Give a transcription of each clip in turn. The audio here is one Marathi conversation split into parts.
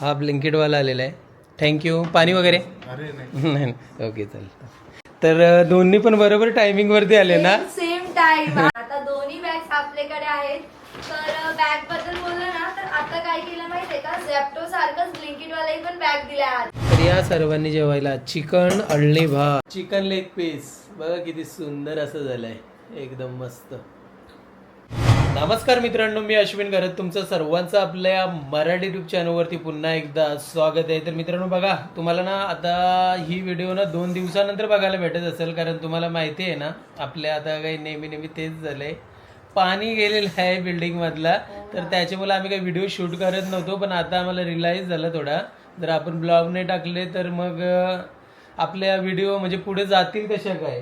हा ब्लिंकेटवाला आलेला आहे. थँक्यू पाणी वगैरे? अरे नाही. नाही ओके चालतं तर दोन्ही पण बरोबर टायमिंगवरती आले ना? सेम टाइम आता दोन्ही बॅग्स आपल्याकडे आहेत. तर बॅगबद्दल बोललं ना तर आता काय केलं माहितीये का? झेप्टो सारखंच ब्लिंकिट वालाही पण बॅग दिल्या आहेत तर या सर्वांनी जेवायला चिकन अळणी भात. चिकन लेग पीस बघा किती सुंदर असं झालंय. एकदम मस्त. नमस्कार मित्रांनो मी अश्विन करत तुमचं सर्वांचं आपल्या मराठी युट्यूब चॅनलवरती पुन्हा एकदा स्वागत आहे. तर मित्रांनो बघा तुम्हाला ना आता ही व्हिडिओ ना दोन दिवसानंतर बघायला भेटत असेल कारण तुम्हाला माहिती आहे ना आपल्या आता काही नेहमी नेहमी तेच झालंय. पाणी गेलेलं आहे बिल्डिंगमधला तर त्याच्यामुळे आम्ही काही व्हिडिओ शूट करत नव्हतो पण आता आम्हाला रिलाईज झालं थोडा. जर आपण ब्लॉग नाही टाकले तर मग आपल्या व्हिडिओ म्हणजे पुढे जातील कशा काय?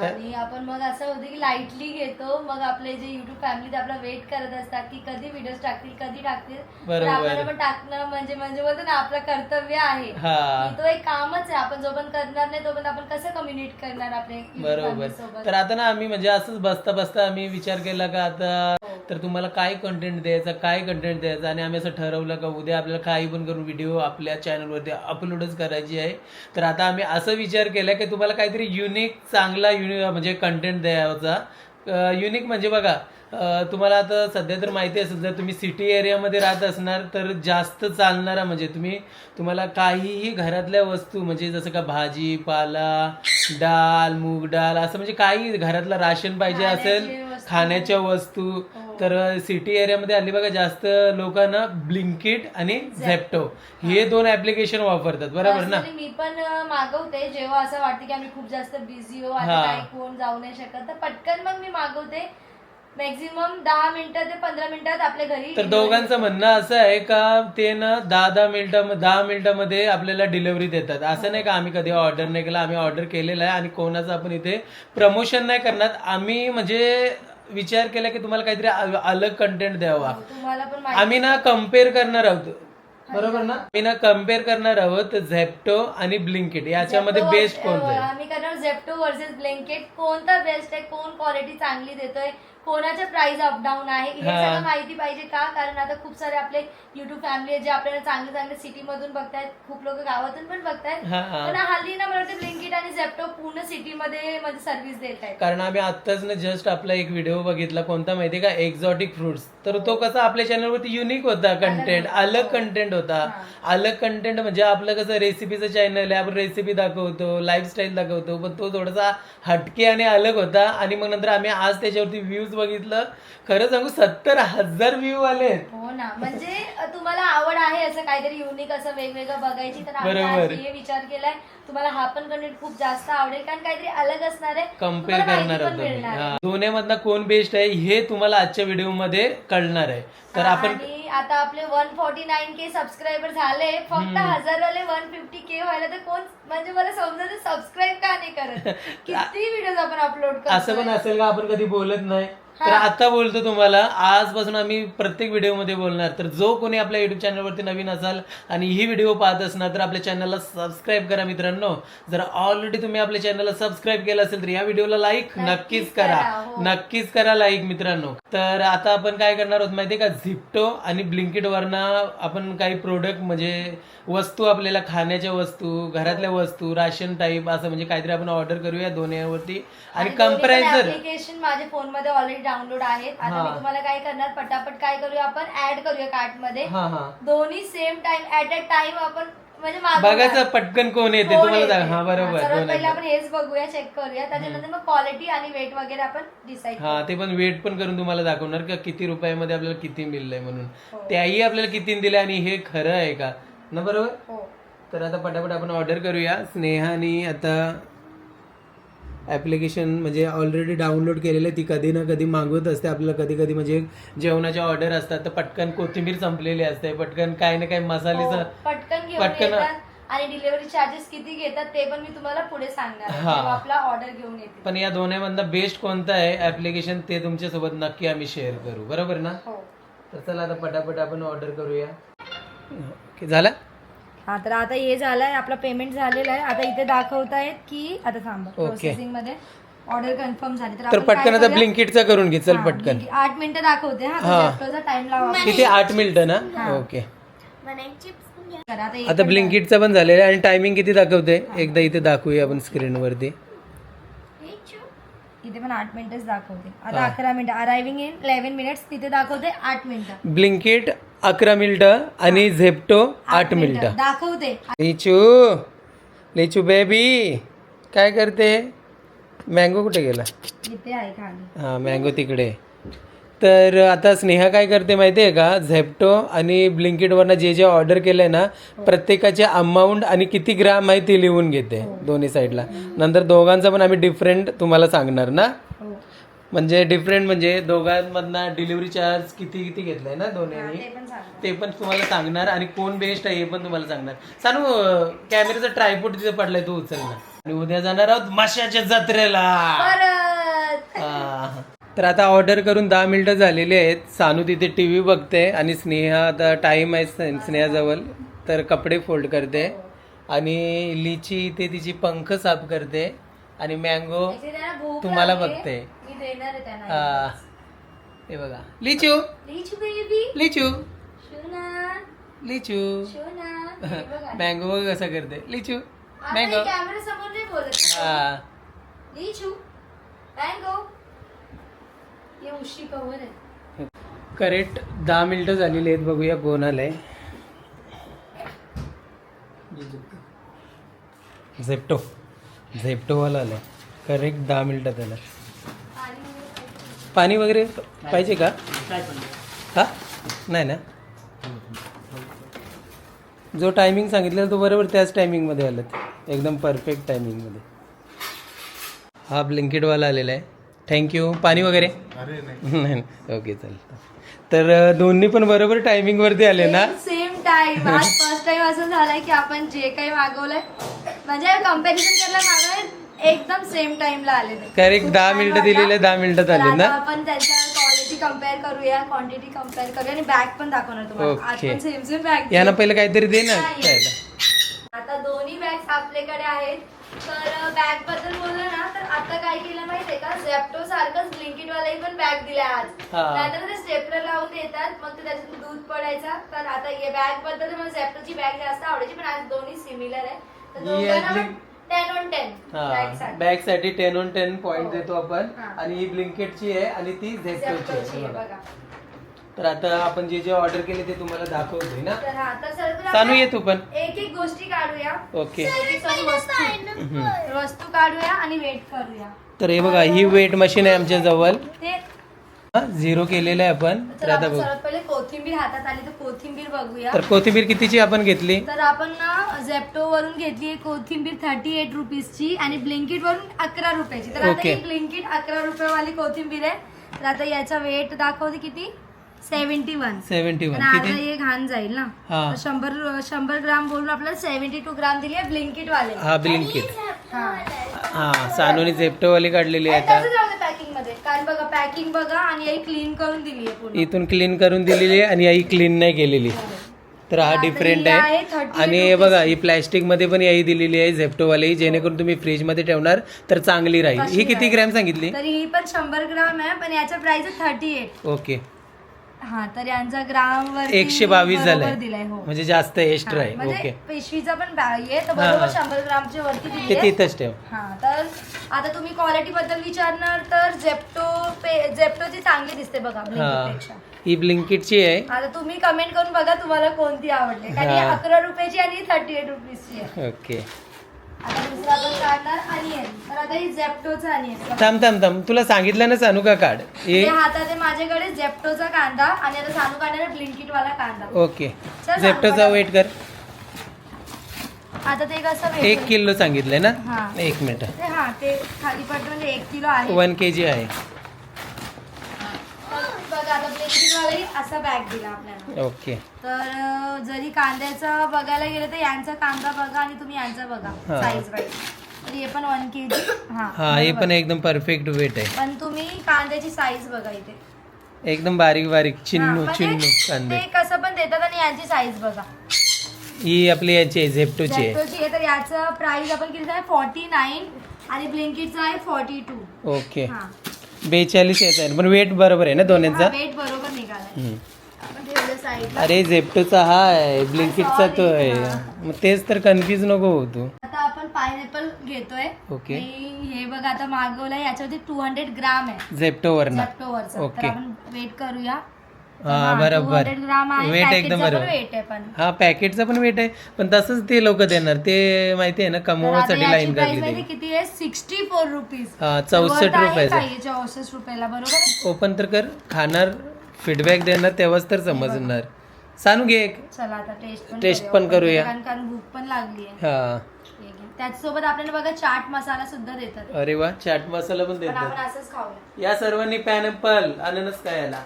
आणि आपण मग असं होतं की लाईटली घेतो मग आपले जे युट्यूब फॅमिली आपला वेट करत असतात की कधी व्हिडिओ टाकतील कधी टाकतील. तर. आपल्याला पण टाकणं म्हणजे म्हणजे बोलतो ना आपलं कर्तव्य आहे. हा. तो एक कामच आहे. आपण जोपर्यंत करणार नाही तोपर्यंत आपण कसं कम्युनिकेट करणार आपले बरोबर. तर आता ना आम्ही म्हणजे असंच बसता बसता आम्ही विचार केला का आता तर तुम्हाला काय कंटेंट द्यायचा काय कंटेंट द्यायचा? आणि आम्ही असं ठरवलं का उद्या आपल्याला काही पण करून व्हिडिओ आपल्या चॅनलवरती अपलोडच करायची आहे. तर आता आम्ही असं विचार केला की तुम्हाला काहीतरी युनिक चांगला युनिक म्हणजे कंटेंट द्यायचा युनिक म्हणजे बघा तुम्हाला आता सध्या तर माहिती असेल जर तुम्ही सिटी एरियामध्ये राहत असणार तर जास्त चालणारा म्हणजे तुम्ही तुम्हाला काहीही घरातल्या वस्तू म्हणजे जसं का भाजी पाला डाळ मूग डाळ असं म्हणजे काही घरातलं राशन पाहिजे असेल. खाण्याच्या वस्तू तर सिटी एरियामध्ये हल्ली बघा जास्त लोकांना ब्लिंकिट आणि झेप्टो. हे. दोन ऍप्लिकेशन वापरतात बरोबर ना? Personally मी पण अं, मागवते. जेव्हा असं वाटतं की आम्ही खूप जास्त बिझी हो हा. काही कोण जाऊ नाही शकत तर पटकन मग मी मागवते. मॅक्झिमम दहा मिनिटं ते पंधरा मिनिटात आपल्या घरी तर दोघांचं म्हणणं असं आहे का ते ना दहा दहा मिनिटं दहा मिनिटामध्ये आपल्याला डिलिव्हरी देतात. असं नाही का आम्ही कधी ऑर्डर नाही केलं आम्ही ऑर्डर केलेलं आहे आणि कोणाचं आपण इथे प्रमोशन नाही करणार. आम्ही म्हणजे विचार केला की तुम्हाला काहीतरी अलग कंटेंट द्यावा. तुम्हाला पण माहिती आम्ही ना कंपेअर करणार आहोत. बरोबर ना? आम्ही ना कंपेअर करणार आहोत झेप्टो आणि ब्लिंकिट याच्यामध्ये Zepto बेस्ट कोणतं आहे? आम्ही करणार झेप्टो वर्सेस ब्लँकेट कोणता बेस्ट आहे? कोण क्वालिटी चांगली देतोय? कोणाच्या प्राइस अपडाऊन आहे? हे हा. सगळं माहिती पाहिजे का? कारण आता खूप सारे आपले युट्यूब फॅमिली आहे जे आपल्याला चांगले चांगले सिटी मधून बघतायत. खूप लोक गावातून पण बघतायत. हा, हा. पण हल्ली ना मला वाटतं ब्लिंकिट आणि झेप्टो पूर्ण सिटी मध्ये म्हणजे सर्व्हिस देत आहेत. कारण आम्ही आत्ताच ना जस्ट आपला एक व्हिडिओ बघितला. कोणता माहितीये का? एक्झॉटिक फ्रुट्स तर तो कसा आपल्या चॅनलवरती युनिक होता कंटेंट होता. अलग. कंटेंट होता. अलग कंटेंट म्हणजे आपलं कसं रेसिपीचं चॅनल आहे. आपण रेसिपी दाखवतो लाईफस्टाईल दाखवतो. पण तो थोडासा हटके आणि अलग होता. आणि मग नंतर आम्ही आज त्याच्यावरती व्ह्यूज बघितलं खरं सांगू सत्तर हजार व्ह्यू आलेत हो ना म्हणजे तुम्हाला आवड आहे असं काहीतरी युनिक असं वेगवेगळं बघायची तर आम्ही बरोबर. आज हे विचार केलाय तुम्हाला हा पण कंटेंट खूप जास्त आवडेल कारण काहीतरी अलग असणार आहे कंपेअर तुम्हाला माहिती करणार पण आहोत आम्ही. मिळणार आहे. हा. दोन्हीमधनं कोण बेस्ट आहे हे तुम्हाला आजच्या व्हिडिओमध्ये कळणार आहे तर आपण आणि आता आपले one forty nine K subscriber झाले. फक्त हजार वाले वन फिफ्टी के व्हायला तर कोण म्हणजे मला समजत सबस्क्राईब का नाही करत? किती व्हिडिओ आपण अपलोड असं पण करतो असेल का आपण कधी बोलत नाही? तर आता बोलतो तुम्हाला आजपासून आम्ही प्रत्येक व्हिडिओमध्ये बोलणार. तर जो कोणी आपल्या युट्यूब चॅनलवरती नवीन असाल आणि ही व्हिडिओ पाहत असणार तर आपल्या चॅनलला सबस्क्राईब करा मित्रांनो. जर ऑलरेडी तुम्ही आपल्या चॅनलला सबस्क्राईब केलं असेल तर या व्हिडिओला लाईक नक्कीच करा हो. नक्कीच करा लाईक मित्रांनो. तर आता आपण काय करणार आहोत माहितीये का? झिप्टो आणि ब्लिंकिट वरनं आपण काही प्रोडक्ट म्हणजे वस्तू आपल्याला खाण्याच्या वस्तू घरातल्या वस्तू राशन टाईप असं म्हणजे काहीतरी आपण ऑर्डर करूया दोन्हीवरती. आणि कम्पॅरेझर ऍप्लिकेशन माझ्या फोनमध्ये ऑलरेडी डाउनलोड आहेत. आता मी तुम्हाला काय करणार पटापट काय करूया आपण? ऍड करूया कार्टमध्ये. दोन्ही same time at a time आपण म्हणजे. बघायचं पटकन कोण येते तुम्हाला हा बरोबर सर्वात पहिले. आपण हेच बघूया चेक करूया. त्याच्यानंतर मग क्वालिटी आणि वेट वगैरे आपण डिसाईड हा ते पण वेट पण करून तुम्हाला दाखवणार का किती रुपयामध्ये आपल्याला किती मिळलंय म्हणून. हो. त्याही आपल्याला किती दिले आणि हे खरं आहे का? ना बरोबर? हो. तर आता पटापट आपण ऑर्डर करूया. स्नेहानी आता ॲप्लिकेशन म्हणजे ऑलरेडी डाउनलोड केलेलं आहे ती कधी ना कधी मागवत असते आपल्याला. कधी कधी म्हणजे जेवणाच्या ऑर्डर असतात तर पटकन कोथिंबीर संपलेली असते. पटकन काय ना काय मसालेचं हो, पटकन घेऊन पटकन- येतात आणि डिलिव्हरी चार्जेस किती घेतात ते पण मी तुम्हाला पुढे सांगणार आहे, हा. जेव्हा आपला ऑर्डर घेऊन येते पण या दोन्हीमधनं बेस्ट कोणतं आहे? ॲप्लिकेशन ते तुमच्यासोबत नक्की आम्ही शेअर करू. बरोबर ना? हो. तर चला आता पटापट आपण ऑर्डर करूया. ओके झालं? हा तर आता हे झालंय आपलं पेमेंट झालेलं आहे. आता इथे दाखवत आहेत की आता थांबा ओके. प्रोसेसिंगमध्ये ऑर्डर कन्फर्म झाली. तर पटकन आता? ब्लिंकिटचा करून घे चल पटकन. आठ मिनिटं दाखवते हा. हा. टाइम लावा. किती आठ मिनिटं ना? ओके. आता ब्लिंकिटचं पण झालेलं आहे. आणि टायमिंग किती दाखवते? एकदा इथे दाखवूया आपण स्क्रीनवरती इथे पण आठ मिनिटच दाखवते. आता. अकरा मिनिटं. अरायव्हिंग इन इलेव्हन मिनिट्स तिथे दाखवते आठ मिनिटं. ब्लिंकिट अकरा मिनिटं आणि झेप्टो आठ मिनिटं. दाखवते. लिचू लिचू बेबी काय करते? मँगो कुठे गेला? इथे आहे खाली. हां मँगो तिकडे. तर आता स्नेहा काय करते माहिती आहे का? झेप्टो आणि ब्लिंकिटवरनं जे जे ऑर्डर केलं आहे ना प्रत्येकाचे अमाऊंट आणि किती ग्राम आहे ते लिहून घेते दोन्ही साईडला नंतर दोघांचा पण आम्ही डिफरंट तुम्हाला सांगणार ना? हो. म्हणजे डिफरंट म्हणजे दोघांमधनं डिलिव्हरी चार्ज किती किती घेतलाय ना दोन्ही? ते पण तुम्हाला सांगणार आणि कोण बेस्ट आहे हे पण तुम्हाला सांगणार. सांगू कॅमेराचा ट्रायपोर्ट तिथे पडलाय तो उचल ना. आणि उद्या जाणार आहोत माशाच्या जत्रेला. हा. तर आता ऑर्डर करून दहा मिनिटं झालेली आहेत. सानू तिथे टी व्ही बघते आणि स्नेहा आता टाईम आहे स्ने- स्नेहाजवळ. तर कपडे फोल्ड करते. आणि लिची इथे तिची पंख साफ करते. आणि मँगो तुम्हाला. बघते. हा. हे बघा. लिचू. लिचू बेबी लिचू. हे. मँगो बघ कसं करते. लिचू. मँगो. हा लिचू. मँगो ये उशी कवर आहे करेक्ट दहा मिनिटं झालेली आहेत बघूया कोण आलंय. झेप्टो झेप्टोवाला आलाय. करेक्ट दहा मिनिटं त्याला पाणी वगैरे पाहिजे का? हा? नाही ना? जो टायमिंग सांगितलेला तो बरोबर त्याच टायमिंगमध्ये आलं एकदम परफेक्ट टायमिंगमध्ये हा ब्लिंकेटवाला आलेला आहे. थँक्यू पाणी वगैरे? नाही. ओके चालेल. तर दोन्ही पण बरोबर टायमिंगवरती आले ना? सेम टाइम आज फर्स्ट टाइम असं झालंय की आपण जे काही मागवलंय म्हणजे कंपॅरिझन करायला मागवलंय एकदम सेम टाइमला आले ते. करेक्ट खूप दहा छान मिनिटं वाटलं. दिलेले दहा मिनिटात तर आले आता ना? आपण त्याच्या क्वालिटी कंपेअर करूया क्वांटिटी कंपेअर करूया आणि बॅग पण दाखवणार तुम्हाला. आज Okay. पण सेम सेम बॅग यांना पहिलं काहीतरी दे ना नाही. खायला आता दोन्ही बॅग्स आपल्याकडे आहेत. तर बॅगबद्दल बोललं ना तर आता काय केलं माहितीये का झेप्टो सारखंच ब्लिंकिट वालाही पण बॅग दिल्या आज हा. नाहीतर ते स्टेपलर लावून देतात मग ते त्याच्यातून दूध पडायचा तर आता या बॅगबद्दल मला झेप्टोची बॅग जास्त आवडायची पण आज दोन्ही सिमिलर आहे तर ही दोघांना आहे टेन ऑन टेन हा बॅगसाठी टेन ऑन टेन पॉईंट हो. देतो आपण हा. आणि ही ब्लिंकेटची आहे आणि ती झेप्टोची आहे बघा. तर आता आपण जे जे ऑर्डर केले ते तुम्हाला दाखवतोय ना? तर हा तर सर सानू ये तू पण. एक एक गोष्टी काढूया. ओके. वस्तू. वस्तू काढूया आणि वेट करूया. तर हे बघा ही वेट मशीन आहे आमच्या जवळ. ते झिरो केलेलं आहे आपण. तर तर आता आपण बघू. सर्वात पहिले कोथिंबीर हातात आली तर कोथिंबीर बघूया. तर कोथिंबीर कितीची आपण घेतली? तर आपण ना झेप्टो वरून घेतली आहे कोथिंबीर थर्टी एट रुपीजची आणि ब्लिंकिट वरून अकरा रुपयाची. तर आता Okay. ही ब्लिंकिट अकरा रुपयावाली कोथिंबीर आहे. तर आता याचा वेट दाखवते किती? Seventy one. Seventy one. आणि अर्धा किती? हे घाण जाईल ना. हा. तर शंभर शंभर ग्राम बोलून आपल्याला सेव्हन्टी टू ग्राम दिली आहे ब्लिंकिट वाले हा ब्लिंकिट. हा. हा सानूने झेप्टोवाली काढलेली आहे आता. पॅकिंगमध्ये? कारण बघा पॅकिंग बघा आणि ही क्लीन करून दिली आहे पूर्ण. इथून क्लीन करून दिलेली आहे आणि आई क्लीन नाही केलेली. तर हा डिफरंट ही आहे. आहे 38 आणि हे बघा ही प्लॅस्टिकमध्ये पण याही दिलेली आहे झेप्टोवाली. जेणेकरून तुम्ही फ्रीजमध्ये ठेवणार तर चांगली राहील. ही किती? ग्रॅम सांगितली? तरी ही पण शंभर ग्राम आहे पण याचा प्राइस आहे थर्टी एट ओके हा तर यांचा ग्राम वर एकशे बावीस झालंय. दिलाय हो. म्हणजे जास्त एक्स्ट्रा आहे म्हणजे ओके. पिशवीचा पण आहे तर बरोबर. शंभर ग्रामच्या वरती दिली ते आहे तिथंच ठेव. हा तर आता तुम्ही क्वालिटी बद्दल विचारणार तर झेप्टो पे झेप्टोची चांगली दिसते बघा हा. ब्लिंकिटपेक्षा. ही ब्लिंकिटची आहे. आता तुम्ही कमेंट करून बघा तुम्हाला कोणती कारण हा. अकरा रुपयाची आणि थर्टी एट रुपीजची आहे. ओके. दुसरा आपण काढणार अनियन तर आता ही झेप्टोचा अनियन थांब थांब थांब. तुला सांगितलं ना सानू का काढ. हे हे हातात आहे माझ्याकडे झेप्टोचा कांदा आणि आता सानू आहे ब्लिंकिट वाला कांदा. ओके. चल, झेप्टोचा. वेट कर. आता ते कसं एक? किलो सांगितलंय ना? हा. एक मिनिट. ते हा ते खाली म्हणजे एक किलो आहे. वन के जी आहे. तर बघा आता ब्लिंकिट वालाही असा बॅग दिला आपल्याला. ओके. तर अं, जरी कांद्याचा बघायला गेलं तर यांचा कांदा बघा आणि तुम्ही यांचा बघा हा. साईज वाईज हे पण वन के जी हा. हा हे. पण एकदम परफेक्ट वेट आहे. पण तुम्ही कांद्याची साईज बघा इथे. एकदम बारीक बारीक हा, चिन्नू म्हणजे चिन्नू कांदे. ते कसं पण देतात आणि यांची साईज बघा. ही आपली याची आहे झेप्टोची आहे. आहे तर याचं प्राइस आपण किती आहे फॉर्टी नाईन आणि ब्लिंकिटचं आहे फॉर्टी टू ओके. हा. बेचाळीस येत आहे पण वेट बरोबर आहे ना दोन्हीचा? वेट बरोबर निघालाय. हम्म. आपण ठेवलं साईडला अरे झेप्टोचा हा आहे ब्लिंकिटचा तो आहे. मग तेच तर कन्फ्युज नको हो तू. पायनॅपल घेतोय. ओके. मी हे बघा आता मागवलंय याच्यावरती टू हंड्रेड ग्राम आहे. झेप्टो वरनं. तर ओके. आपण वेट करूया. हा बरोबर. 200 ग्राम आहे. वेट एकदम बरोबर. वेट आहे पण. हा पॅकेटचा पण वेट आहे. पण तसंच ते लोक देणार. ते माहिती आहे ना तर आता कमवण्यासाठी याची लाईन प्राइस करली माहिती ते किती आहे? सिक्स्टी फोर रुपीज हा चौसष्ट रुपयाचा. चौसष्ट रुपयाला बरोबर? ओपन तर कर. खाणार फीडबॅक देणार तेव्हाच तर समजणार. सांगू घे एक. चला आता टेस्ट पण Taste करूया. पण करूया. कारण कारण भूक पण लागली आहे हा. घ्या. त्याच्यासोबत आपल्याला बघा चाट मसाला सुद्धा देतात अरे वा चाट मसाला पण पण देतात आपण असंच खाऊया या सर्वांनी पॅनॅपल अननस काय याला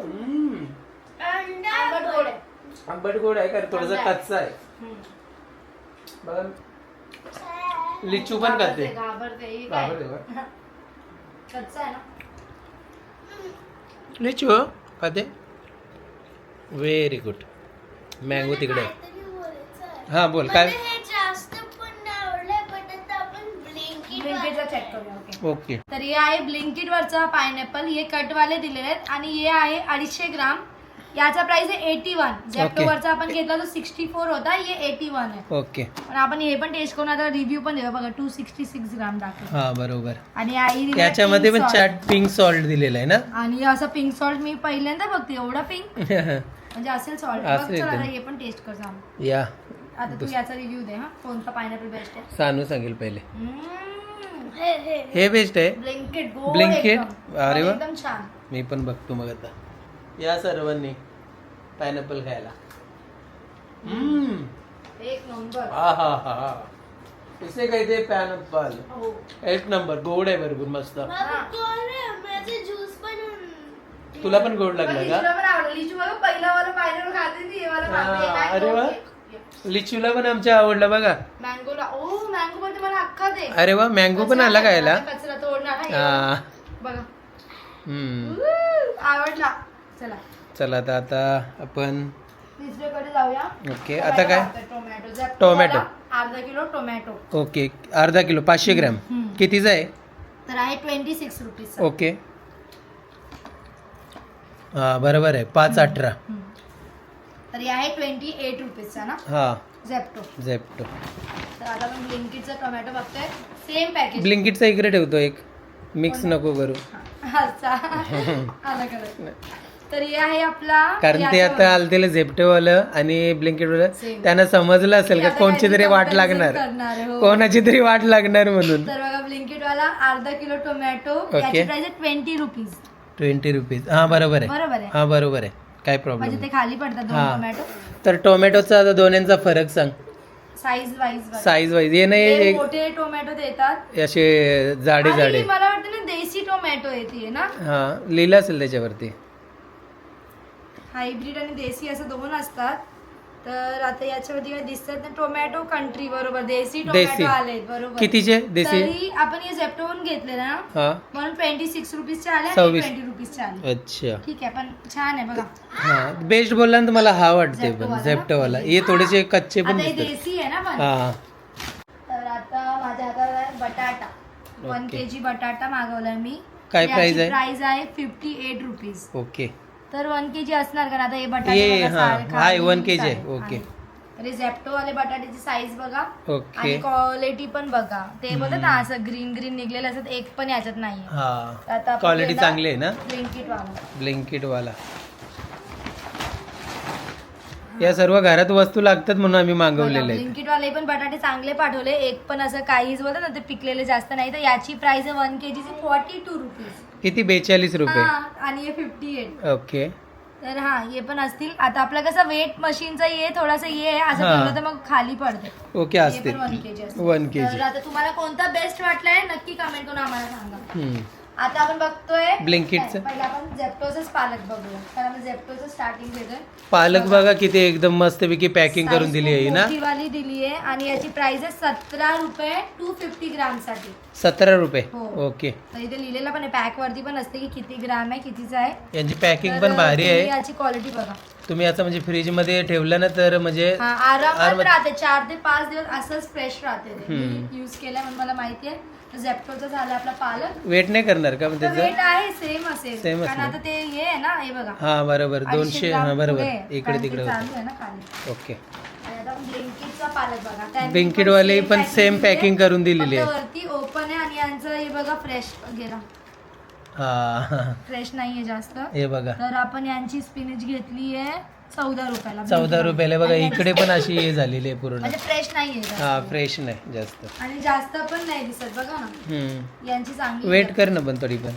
हम्म. आंबट गोड आहे. आंबट गोड आहे का थोडासा आंबट आहे. कच्चा आहे हम्म. बघा लिचू पण खाते घाबरते, घाबरते. हे काय? घाबरते का? कच्चा आहे ना लिचू हो? खाते व्हेरी गुड मँगो तिकडे आहे. हा बोल काय ब्लिंकिटचा चेक करूया ओके ओके तर हे आहे ब्लिंकिट वरचा पायनॅपल हे कटवाले दिलेले आहेत. आणि हे आहे अडीचशे ग्राम. याचा प्राइस आहे एटी वन Okay. वरचा आपण घेतला तो सिक्स्टी फोर होता हे एटी वन आहे. ओके पण आपण हे पण टेस्ट करून आता रिव्ह्यू पण देऊ बघा टू सिक्स्टी सिक्स ग्राम हा बरोबर. आणि आई दिलेलं याच्यामध्ये pink पण salt. चाट पिंक सॉल्ट दिलेला आहे ना? आणि असं पिंक सॉल्ट मी पहिल्यांदा बघते एवढा पिंक म्हणजे असेल सॉल्ट असेल ते. हे पण टेस्ट कर सांग. या. आता तू याचा रिव्ह्यू दे हा. कोणता पायनॅपल बेस्ट आहे? सानू सांगेल पहिले. हम्म. हे बेस्ट आहे. ब्लिंकिट? एकदम. अरे वा. एकदम छान. मी पण बघतो मग आता. या सर्वांनी पायनॅपल खायला. हम्म. एक नंबर. हा हा हा हा. इसे कहते पायनॅपल हो. एक नंबर. गोड आहे भरपूर मस्त. तुला पण गोड लागला लिचूला का? पहिला वाला पायनॅपल खाते ती वाला खाते. अरे वा. लिचूला पण आमच्या आवडला बघा. मँगोला. ओ मँगो पण मला अख्खा दे. अरे वा मँगो पण आला खायला? आता कचरा तोडणार हा, हा. हे बघा. हम्म. ऊ, आवडला. चला. चला आता आता आपण तिसरीकडे जाऊया. ओके आता काय? टोमॅटो. जर टोमॅटो. तुम्हाला अर्धा किलो टोमॅटो. ओके अर्धा किलो पाचशे ग्रॅम. हम्म. कितीचा आहे? तर आहे ट्वेंटी सिक्स रुपीज ओके. हा बरोबर आहे. पाच अठरा. तर हे आहे ट्वेंटी एट रुपीजचा ना? हा. झेप्टो झेप्टो तर आता आपण ब्लिंकिटचा टोमॅटो बघतोय. सेम पॅकेज ब्लिंकिटचा इकडे ठेवतो एक. मिक्स नको करू. तर हे आहे आपला कारण ते आता आलतेले झेप्टोवालं आणि ब्लिंकिटवालं. त्यांना समजलं असेल का कोणची तरी वाट लागणार. हो. कोणाची तरी वाट लागणार म्हणून. तर बघा ब्लिंकिट वाला अर्धा किलो टोमॅटो आहे ट्वेंटी रुपीज ट्वेंटी रुपीज हा बरोबर आहे. बरोबर आहे. हा बरोबर आहे. काय प्रॉब्लेम म्हणजे ते खाली पडतात दोन हा. टोमॅटो तर टोमॅटोचा आता दोन्हींचा फरक सांग. साईज वाईज साईज वाईज हे नाही हे एक मोठे टोमॅटो देतात. असे जाडे आणि जाडे. मला वाटतं ना देशी टोमॅटो येते ना? हा लिहिलं असेल त्याच्यावरती. हायब्रिड आणि देशी असं दोन असतात. तर आता याच्यावरती काय दिसतात ना टोमॅटो कंट्री बरोबर देशी. टोमॅटो आलेत बरोबर. कितीचे? तरी आपण हे झेप्टोन घेतले ना हा. म्हणून ट्वेंटी सिक्स रुपीजचे आले आणि सव्वीस. ट्वेंटी रुपीजचे आले. अच्छा. ठीक आहे पण छान आहे बघा. हा बेस्ट बोलला ना मला हा वाटते पण? झेप्टोवाला हे थोडेसे कच्चे पण आता हे दिसतात. देशी आहे ना पण. हा. तर आता माझ्या आहे बटाटा. One okay. के जी बटाटा मागवलाय मी. काय price आहे? प्राइस आहे फिफ्टी एट रुपीज ओके. तर वन के जी असणार कारण आता हे बटाटे बघा, हा, सारे हा, खाली one kg आहे. ओके. हे झेप्टो वाले बटाट्याची साईज बघा. ओके. आणि क्वालिटी पण बघा. ते बोलतात ना असं ग्रीन ग्रीन निघलेलं असत एक पण याच्यात नाहीये. हा. आता आपण क्वालिटी चांगली आहे ना? ब्लिंकिट वाला. ब्लिंकिट वाला. या सर्व घरात वस्तू लागतात म्हणून आम्ही मागवलेले आहेत. ब्लिंकिट वाले पण बटाटे चांगले पाठवले. एक पण असं काहीच बोलतात ना ते पिकलेले जास्त नाही. तर याची प्राइस आहे वन के जीची फॉर्टी टू रुपीज किती? बेचाळीस रुपये. आणि हे फिफ्टी एट ओके. तर हा हे पण असतील. आता आपला कसं वेट मशीनचा ये थोडासा ये आहे असं हा. ठेवलं तर मग खाली पडते. ओके हे पण वन के जी वन के जी तर आता तुम्हाला कोणता बेस्ट वाटलाय नक्की कमेंट करून आम्हाला सांगा. आता आपण बघतोय Blinkitचं. पहिला आपण झेप्टोचंच पालक बघूया. कारण आपण झेप्टोचं स्टार्टिंग घेतोय पालक बघा. किती एकदम मस्तपैकी पॅकिंग करून दिली आहे ना? वाली दिली आहे आणि याची प्राइस आहे सतरा रुपये टू फिफ्टी ग्रामसाठी. सतरा रुपये. हो. ओके तर इथे लिहिलेलं पण आहे पॅक वरती पण असते की किती ग्राम आहे कितीचा आहे. यांची पॅकिंग पण भारी आहे. याची क्वालिटी बघा. तुम्ही असं म्हणजे फ्रीजमध्ये ठेवलं ना तर म्हणजे हा आरामात आरामात. राहते. चार ते पाच दिवस असंच फ्रेश राहते युज केलंय म्हणून मला माहिती आहे. झेप्टोचा झाला आपला पालक. वेट नाही करणार का मग त्याचं? वेट आहे सेम असेल. Same कारण असेल. आता ते हे आहे ना हे बघा. हा बरोबर. दोनशे हा बरोबर. इकडे तिकडे खाली. ओके. ब्लिंकिटचा पालक बघा. त्यांनी Blinkit वाले same पण packing same दिली आहे. packing करून दिलेली फक्त आहे. वरती ओपन आहे आणि यांचं हे बघा फ्रेश गेला हा. फ्रेश नाहीये जास्त. हे बघा. तर आपण यांची स्पिनच घेतली आहे. चौदा रुपयाला चौदा रुपयाला. बघा इकडे पण अशी हे झालेली आहे पूर्ण. म्हणजे फ्रेश नाहीये हा जास्त. फ्रेश नाही जास्त. आणि जास्त पण नाही दिसत बघा ना. हम्म. यांची चांगली वेट कर ना पण थोडी पण.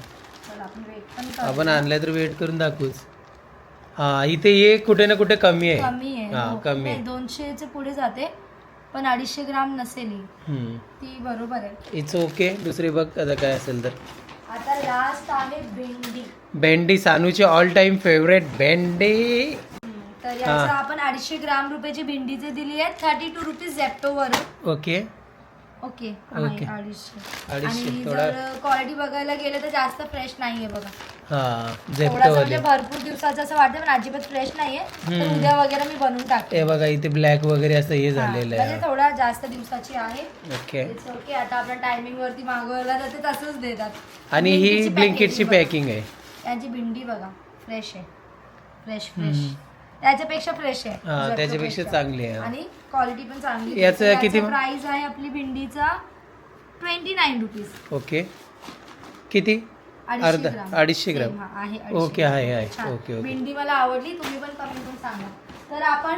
चला, आपण वेट पण करू. आपण आणल्या तर वेट करून दाखवूच. हा इथे ये कुठे ना कुठे कमी आहे. कमी आहे हा हो. कमी नाही, आहे दोनशेच्या पुढे जाते पण अडीचशे ग्राम नसेल ही. हम्म. ती बरोबर आहे. इट्स ओके दुसरी बघ आता काय असेल तर. आता लास्ट आहे भेंडी. भेंडी सानूची ऑल टाइम फेवरेट भेंडी. तर याचं आपण अडीचशे ग्राम रुपयाची भेंडीचे दिली आहे थर्टी टू रुपीज झेप्टो वर. ओके. ओके. ओके. अडीचशे अडीचशे, आणि थोडा- जर क्वालिटी बघायला गेलं तर जास्त फ्रेश नाहीये बघा. हा थोडासा झेप्टोवाले म्हणजे भरपूर दिवसाचं असं वाटतं पण अजिबात फ्रेश नाहीये. तर हम्म. उद्या वगैरे मी बनवून टाकते. हे बघा इथे ब्लॅक वगैरे असं हे हा, झालेलं म्हणजे आहे थोडा जास्त दिवसाची आहे. ओके. It's okay. आता आपण टायमिंग वरती मागवायला तर ते तसंच देतात. आणि ही ब्लिंकेटची पॅकिंग आहे बघा. यांची भिंडी बघा. फ्रेश आहे. फ्रेश फ्रेश त्याच्यापेक्षा फ्रेश आहे. हा त्याच्यापेक्षा पेक्षा. चांगली आहे. आणि क्वालिटी पण चांगली. याचं किती- प्राइस आहे आपली भिंडीचा ट्वेंटी नाईन रुपीज ओके. किती? अर्धा अडीचशे ग्राम. आहे ओके, आहे, आहे. छान. Okay, okay. भेंडी मला आवडली तुम्ही पण कमेंट करून सांगा. तर आपण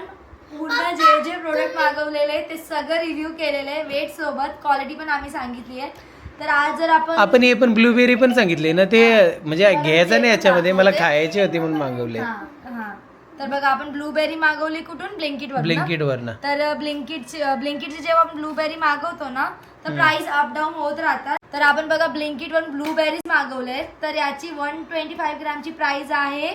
पूर्ण जे जे प्रोडक्ट मागवलेले ते सगळं रिव्ह्यू केलेलं आहे वेट सोबत. क्वालिटी पण आम्ही सांगितली आहे. तर आज जर आपण आपण हे पण ब्लूबेरी पण सांगितले. ना ते म्हणजे घ्यायचं नाही पण याच्यामध्ये मला दाखवते. खायची होती म्हणून मागवले. हा हा. तर बघा आपण ब्लूबेरी मागवली कुठून? ब्लिंकिट वर ब्लिंकिट वरनं तर ब्लिंकिट ब्लिंकिटची जेव्हा आपण ब्लूबेरी मागवतो ना तर प्राइस अप डाऊन होत राहतात. तर आपण बघा ब्लिंकिट वर ब्लूबेरीज मागवले तर याची वन ट्वेंटी फाईव्ह ग्रामची प्राइस आहे.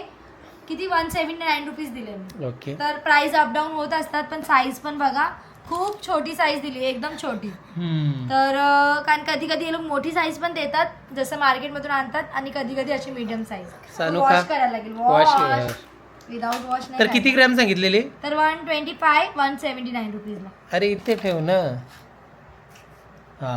किती? वन सेव्हन्टी नाईन रुपीज दिले ओके तर प्राइस अप डाऊन होत असतात पण साईज पण बघा खूप छोटी साईज दिली एकदम छोटी. तर कारण कधी कधी हे लोक मोठी साईज पण देतात जसं मार्केटमधून आणतात आणि कधी कधी अशी मीडियम साईज वॉश. करायला लागेल. वॉश. विदाउट वॉश तर किती. ग्रॅम सांगितलेले तर one twenty five one seventy nine रुपीजला अरे इथे ठेव ना हा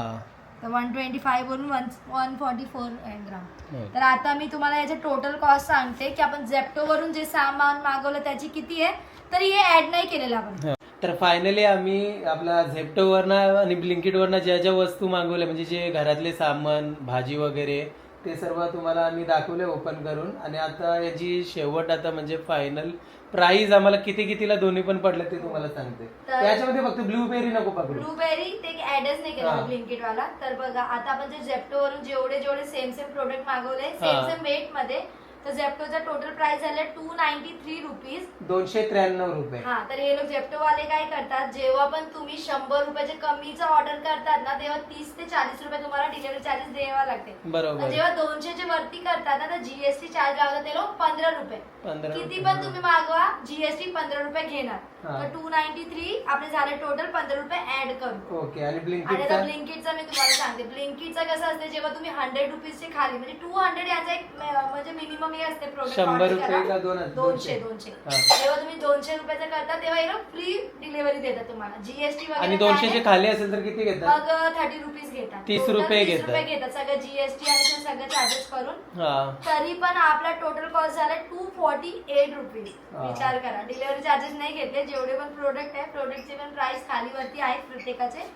तर वन ट्वेंटी फाय वरून one one forty four gram. तर आता मी तुम्हाला याचे टोटल कॉस्ट सांगते की आपण झेप्टो वरून जे सामान मागवलं त्याची किती आहे तर हे ऍड नाही केलेलं आपण. तर फायनली आम्ही आपला झेप्टोवरनं आणि ब्लिंकिटवरनं ज्या ज्या वस्तू मागवल्या म्हणजे जे घरातले सामान भाजी वगैरे ते सर्व तुम्हाला आम्ही दाखवले ओपन करून आणि आता याची शेवट आता म्हणजे फायनल प्राइस आम्हाला किती कितीला दोन्ही पण पडले ते तुम्हाला सांगते तर- त्याच्यामध्ये फक्त ब्लूबेरी नको पकडू ब्लूबेरी ते ऍडच नाही हा. केलं ब्लिंकिट वाला तर बघा आता आपण जे झेप्टो वरून जेवढे जेवढे सेम सेम प्रोडक्ट मागवले हा. सेम सेम वेटमध्ये तर झेप्टोचा टोटल प्राइस झाला टू नाईन्टी थ्री रुपीज दोनशे त्र्याण्णव रुपये. हा तर हे लोक झेप्टो वाले काय करतात? जेव्हा पण तुम्ही शंभर रुपयाचे कमीचं ऑर्डर करतात ना तेव्हा तीस ते चाळीस रुपये तुम्हाला डिलिव्हरी चार्जेस द्यावा लागते. बरोबर. जेव्हा दोनशेचे वरती करतात ना तर जीएसटी चार्ज लावतात ते लोक पंधरा रुपये. पंधरा किती. पण तुम्ही मागवा जीएसटी पंधरा रुपये घेणार. तर टू नाईन्टी थ्री आपले झाले टोटल पंधरा रुपये ऍड करू. ओके आणि आणि आता ब्लिंकिटचा ब्लिंकिटचा मी तुम्हाला सांगते. ब्लिंकिटचा कसं असते जेव्हा तुम्ही हंड्रेड रुपीजचे खाली म्हणजे टू हंड्रेड याचा एक म- म्हणजे मिनिमम हे असते शंभर रुपये का दोन हजार? दोनशे दोनशे. हा. जेव्हा तुम्ही दोनशे रुपयाचं करता तेव्हा हे फ्री डिलिव्हरी देतात तुम्हाला. जीएसटी आणि दोनशेचे खाली असेल तर किती घेतात? मग थर्टी रुपीज घेतात. 30 Total रुपये 30 घेतात. घेतात. सगळं जीएसटी आणि ते सगळं चार्जेस करून. हा. तरी पण आपला टोटल कॉस्ट झाला टू फॉर्टी एट रुपीज हा. विचार करा. डिलिव्हरी चार्जेस नाही घेतले जेवढे पण प्रोडक्ट आहे प्रोडक्टचे पण प्राइस खाली वरती आहेत प्रत्येकाचे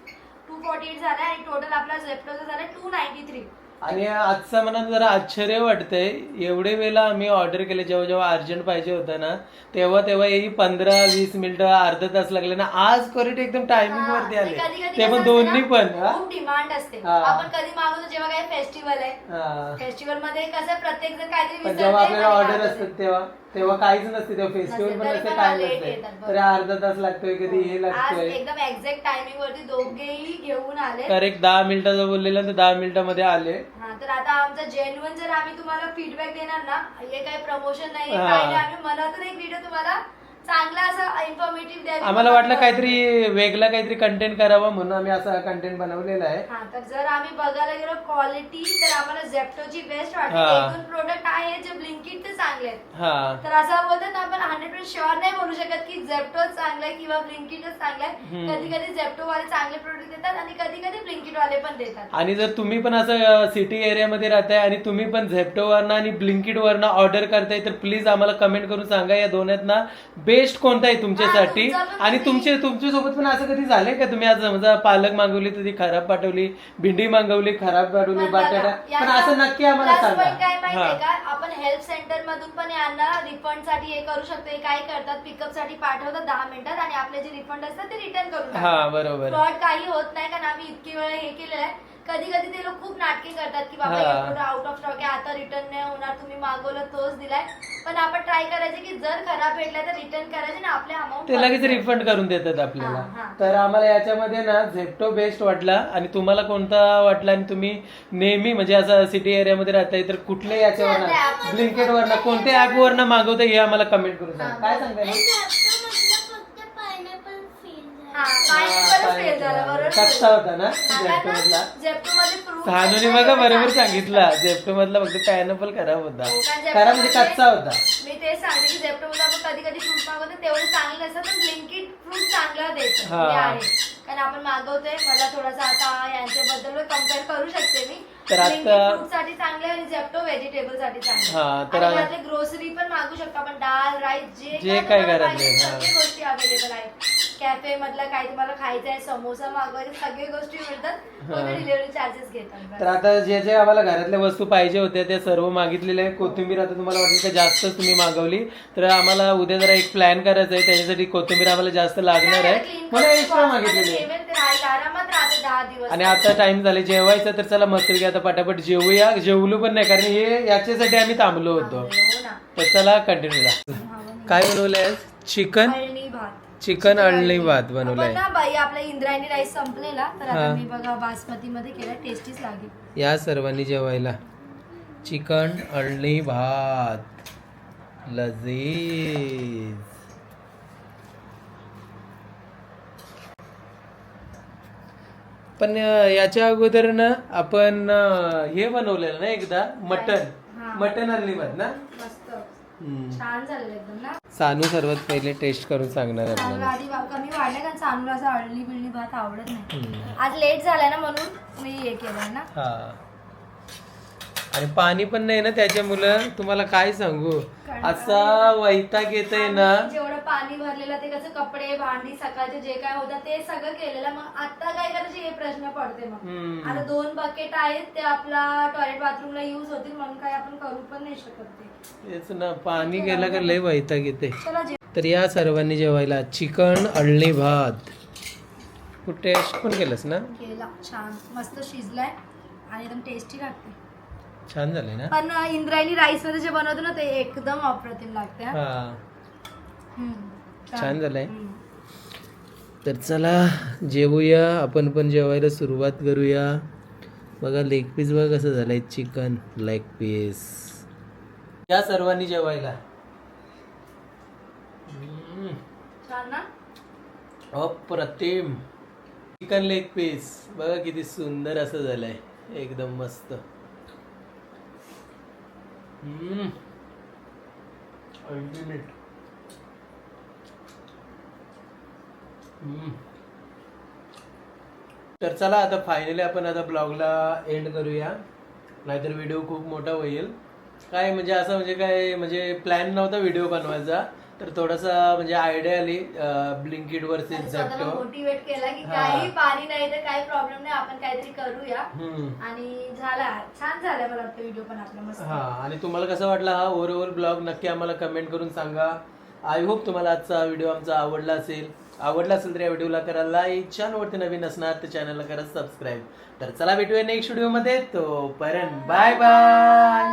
टू फॉर्टी एट झाले आणि टोटल आपला झेप्टोचा झाला टू नाईन्टी थ्री आणि आजचा मनात जरा आश्चर्य वाटतंय एवढे वेळेला आम्ही ऑर्डर केले जेव्हा जेव्हा अर्जंट पाहिजे होतं ना तेव्हा तेव्हा येई पंधरा वीस मिनिटं अर्धा तास लागले ना आज करेक्ट एकदम टायमिंग वरती आले ते पण दोन्ही पण हा? खूप डिमांड असते हा. आपण कधी मागवतो जेव्हा काही फेस्टिवल आहे हा. फेस्टिवलमध्ये कसं प्रत्येक जण काहीतरी पण विसरते जेव्हा आपल्याला आणि ऑर्डर मागवते. असतात तेव्हा तेव्हा काहीच नसते तेव्हा फेस्टिवल पण तरी नसते काय नसते. तरी अर्धा तास लागतोय कधी हे आज लागतोय. एकदम एक्झॅक्ट टायमिंग वरती दोघेही घेऊन आले करेक्ट दहा मिनिटाचं बोललेलं तर दहा मिनिटामध्ये आले. हा तर आता आमचं जेन्युअन जर आम्ही तुम्हाला फीडबॅक देणार ना हे काही प्रमोशन नाही हा. आम्ही मनातून एक व्हिडिओ तुम्हाला चांगला असा इन्फॉर्मेटिव्ह द्यावी आम्हाला वाटलं काहीतरी वेगळा काहीतरी कंटेंट करावं म्हणून आम्ही असा कंटेंट बनवलेला आहे. हा तर जर आम्ही बघायला गेलो क्वालिटी तर आम्हाला झेप्टोची बेस्ट वाटते. हा. एक दोन प्रोडक्ट आहेत जे ब्लिंकिट ते चांगले आहेत. हा. तर असं बोलतात आपण हंड्रेड पर्सेंट शुअर नाही बोलू शकत की झेप्टोच चांगलं आहे किंवा ब्लिंकिटच चांगलं आहे. हम्म. कधी कधी झेप्टो वाले चांगले प्रोडक्ट देतात आणि कधी कधी ब्लिंकिट वाले पण देतात. आणि जर तुम्ही पण असं सिटी एरियामध्ये राहताय आणि तुम्ही पण झेप्टोवरनं आणि ब्लिंकिटवरनं ऑर्डर करताय तर प्लीज आम्हाला कमेंट करून सांगा या दोन्हीतनं. बेस्ट कोणता आहे तुमच्यासाठी? हा, तुमचा पण आणि कधी- तुमचे तुमच्यासोबत पण असं कधी झालंय का? तुम्ही आज समजा पालक मागवली तर ती खराब पाठवली भेंडी मागवली खराब पाठवली बटाटा? पण असं नक्की आम्हाला काय सांगा. माहितीये हा. का? आपण हेल्प सेंटर मधून पण यांना रिफंडसाठी हे करू शकतो. हे काय करतात? पिकअपसाठी पाठवतात दहा मिनिटात आणि आपले जे रिफंड असतात ते रिटर्न करून हा बरोबर. फ्रॉड काही होत नाही कारण आम्ही इतके वेळा हे केलेलं आहे. कधी कधी ते लोक खूप नाटके करतात की बाबा हा. आउट ऑफ स्टॉक आहे आता रिटर्न नाही होणार तुम्ही मागवलं तोच दिलाय. पण आपण ट्राय करायचे की जर खराब भेटला तर रिटर्न करायचे ना आपले अमाऊंट ते लगेच रिफंड करून देतात हा, आपल्याला. हा. तर आम्हाला याच्यामध्ये ना झेप्टो बेस्ट वाटला आणि तुम्हाला कोणता वाटला आणि तुम्ही नेहमी म्हणजे असं सिटी एरियामध्ये राहताय तर कुठल्या याच्यावर ब्लिंकेट वरनं कोणत्या ऍप वरनं मागवताय हे आम्हाला कमेंट करून सांगा. काय सांगताय मग? हा पायनॅपलच फेल झाला बरोबर कच्चा होता ना मधला बघा बरोबर सांगितलं. झेप्टो मधला फक्त पायनॅपल खराब होता. खराब म्हणजे कच्चा होता. मी तेच सांगते की झेप्टो मध्ये आपण कधी कधी फ्रूट मागवतो तेवढे चांगले नसतात पण ब्लिंकिट फ्रूट चांगलं देतं. आहे. कारण आपण मागवतोय मला थोडासा आता यांच्याबद्दल कंपेअर करू शकते मी. तर आता- साठी चांगले आणि झेप्टो व्हेजिटेबलसाठी चांगले हा, तर यातले ग्रोसरी पण मागू शकतो आपण. डाळ राईस जे जे काय. सगळ्या गोष्टी अवेलेबल आहेत. कॅफे मधलं काय तुम्हाला खायचं आहे समोसा मागवायचे सगळे गोष्टी मिळतात. डिलिव्हरी चार्जेस घेतात तर आता जे जे आम्हाला घरातल्या वस्तू पाहिजे होत्या त्या सर्व मागितलेल्या आहे कोथिंबीर आता तुम्हाला वाटेल का जास्त तुम्ही मागवली. तर आम्हाला उद्या जरा एक प्लॅन करायचा आहे त्याच्यासाठी कोथिंबीर आम्हाला जास्त लागणार आहे. म्हणून एक्स्ट्रा मागितलेली आहे. ठेवेल ते राहील आरामात राहते दहा दिवस. आणि आता टाइम झाले जेवायचं तर चला मस्त की आता पटापट जेवूया. जेवलो पण नाही कारण हे याच्यासाठी आम्ही थांबलो होतो. हो ना. तर चला कंटिन्यू काय बनवलंय चिकन अळणी भात. चिकन अळणी भात आपण बनवलाय. ना बाई आपला इंद्रायणी राईस संपलेला. तर आता हा. मी बघा बासमती मध्ये केला टेस्टीच लागेल. या सर्वांनी जेवायला. चिकन अळणी भात. लजीज. पण अं, याच्या अगोदर ना आपण अं, हे बनवलेलं ना एकदा मटन. मटन अळणी भात ना? मस्त. हम्म. छान झालेलं एकदम ना? सानू सर्वात पहिले टेस्ट करून सांगणार आहे आपल्याला आधी भाव कमी वाढले कारण चांगलं असं अळणी बिळणी भात आवडत नाही. हम्म. आज लेट झालाय ना म्हणून मी हे केलंय ना. हा. आणि पाणी पण नाही ना त्याच्यामुळं तुम्हाला काय सांगू? असा वैताग येतय ना. आणि जेवढं पाणी भरलेलं ते कसं कपडे भांडी सकाळचे जे काय होतं ते सगळं केलेलं. मग आता काय करायचे हे प्रश्न पडते मग. हम्म. आता दोन बकेट आहेत ते आपला टॉयलेट बाथरूमला युज होतील म्हणून काय आपण करू पण नाही शकत ते. तेच ना पाणी गेलं का लय वैताग येते चला जे तर या सर्वांनी जेवायला चिकन अळणी भात. तू टेस्ट पण केलंस ना? केला छान. मस्त शिजलाय आणि एकदम टेस्टी लागते. छान झालंय ना? पण इंद्रायणी राईसमध्ये जे बनवतो ना ते एकदम अप्रतिम लागते हा. हा. हम्म. छान. झालंय. हम्म. तर चला जेवूया. आपण पण जेवायला सुरुवात करूया. बघा लेग पीस बघा कसं झालंय. चिकन लेग पीस या सर्वांनी जेवायला. हम्म. छान ना? अप्रतिम चिकन लेग पीस. बघा किती सुंदर असं झालंय. एकदम मस्त. अल्टिमेट तर चला आता फायनली आपण आता ब्लॉगला एंड करूया. नाहीतर व्हिडिओ खूप मोठा होईल. काय म्हणजे असं म्हणजे काय म्हणजे प्लॅन नव्हता व्हिडिओ बनवायचा. तर थोडासा म्हणजे आयडिया आली ब्लिंकिट वर्सेस आणि स्वतःला झेप्टो मोटिवेट केला की हा. काही पाणी नाही तर काही प्रॉब्लेम नाही आपण काहीतरी करूया. हम्म. आणि झाला छान झाला मला वाटतं व्हिडिओ पण आपला मस्त. हा आणि तुम्हाला कसा वाटला हा ओव्हरऑल ब्लॉग नक्की आम्हाला कमेंट करून सांगा. आय होप तुम्हाला आजचा व्हिडिओ आमचा आवडला असेल. आवडला असेल तर या व्हिडिओला करा लाईक चॅनलवरती नवीन असणार तर चॅनलला करा सबस्क्राईब तर चला भेटूया नेक्स्ट व्हिडिओमध्ये तोपर्यंत बाय बाय